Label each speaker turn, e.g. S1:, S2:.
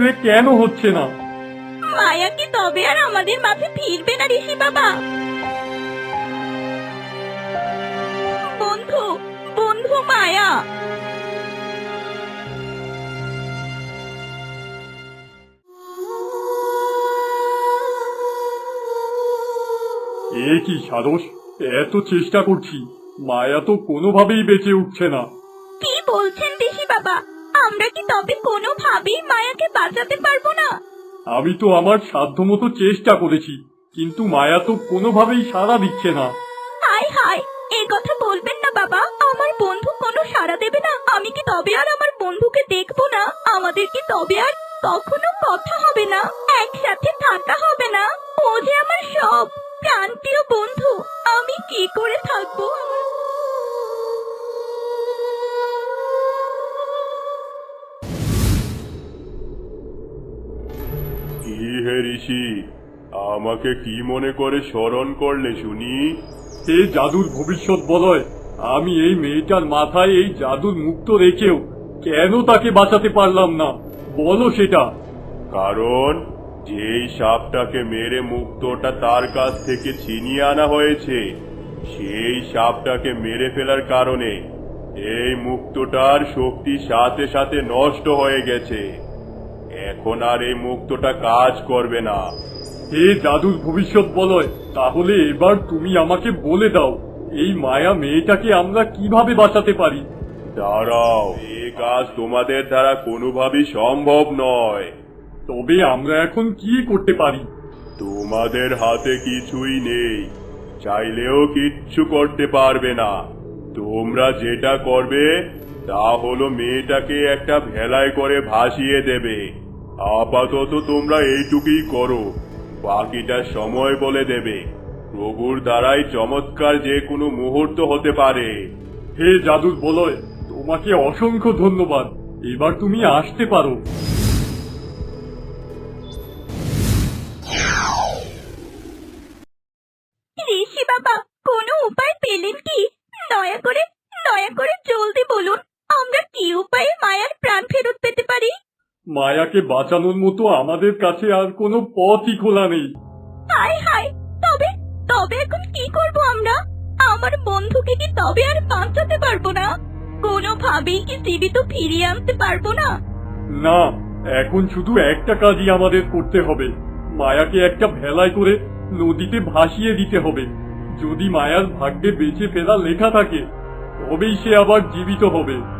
S1: ক্ষেত্রে কেন হচ্ছে না?
S2: মায়া কি তবে আর আমাদের মাঝে ফিরবে না ঋষি বাবা? বন্ধু বন্ধু মায়া।
S1: এ কি সারস? এত চেষ্টা করছি। মায়া তো কোনোভাবেই বেঁচে উঠছে না।
S2: কি বলছেন ঋষি বাবা? আমরা কি তবে কোনোভাবেই মায়াকে বাঁচাতে পারব না?
S1: আমি তো আমার সাধ্যমতো চেষ্টা করেছি কিন্তু মায়া তো কোনোভাবেই সাড়া দিচ্ছে না।
S2: হায় হায় এই কথা বলবেন না বাবা আমার বন্ধু কোনো সাড়া দেবে না। আমি কি তবে আর আমার বন্ধুকে দেখব না? আমাদের কি তবে আর কখনো কথা হবে না? একসাথে থাকা হবে না? ও যে আমার সব প্রান্তীয় বন্ধু আমি কি করে থাকব
S3: কি হে ঋষি, আমাকে কি মনে করে স্মরণ করলে শুনি?
S1: হে জাদুর ভবিষ্যৎ বলয়, আমি এই মেয়েটার মাথায় এই জাদুর মুক্ত রেখেও কেন তাকে বাঁচাতে পারলাম না? বলো সেটা।
S3: কারণ, যেই সাপটাকে মেরে মুক্তটা তার কাছ থেকে ছিনিয়ে আনা হয়েছে, সেই সাপটাকে মেরে ফেলার কারণে এই মুক্তটার শক্তি সাথে সাথে নষ্ট হয়ে গেছে। এখন আর এই মুক্তটা কাজ করবে না।
S1: হে জাদুর ভবিষ্যৎ বলয় তাহলে এবার তুমি আমাকে বলে দাও এই মায়া মেয়েটাকে আমরা কীভাবে বাঁচাতে পারি?
S3: দাঁড়াও এ কাজ তোমাদের দ্বারা কোনোভাবেই সম্ভব নয়।
S1: তবে আমরা এখন কি করতে পারি?
S3: তোমাদের হাতে কিছুই নেই চাইলেও কিচ্ছু করতে পারবে না। তোমরা যেটা করবে তা হলো মেয়েটাকে একটা ভেলায় করে ভাসিয়ে দেবে। আপাতত তোমরা এইটুকুই করো বাকিটা সময় বলে দেবে। প্রভুর দ্বারাই চমৎকার যে কোনো মুহূর্ত হতে পারে।
S1: হে জাদুর বলয় তোমাকে অসংখ্য ধন্যবাদ। এবার তুমি আসতে পারো।
S2: ঋষি বাবা কোনো উপায় পেলেন কি? দয়া করে দয়া করে জলদি বলুন আমরা কি উপায়ে মায়ার প্রাণ ফেরত পেতে পারি?
S1: মায়াকে বাঁচানোর মতো আমাদের কাছে আর কোনো পথই খোলা নেই।
S2: হায় হায় তবে তবে এখন কি করব আমরা? আমার বন্ধুকে কি তবে আর বাঁচাতে পারব না? কোনোভাবেই কি জীবিত ফিরিয়ে আনতে পারব না?
S1: না এখন শুধু একটা কাজই আমাদের করতে হবে। মায়াকে একটা ভেলায় করে নদীতে ভাসিয়ে দিতে হবে। যদি মায়ার ভাগ্যে বেঁচে ফেরা লেখা থাকে তবেই সে আবার জীবিত হবে।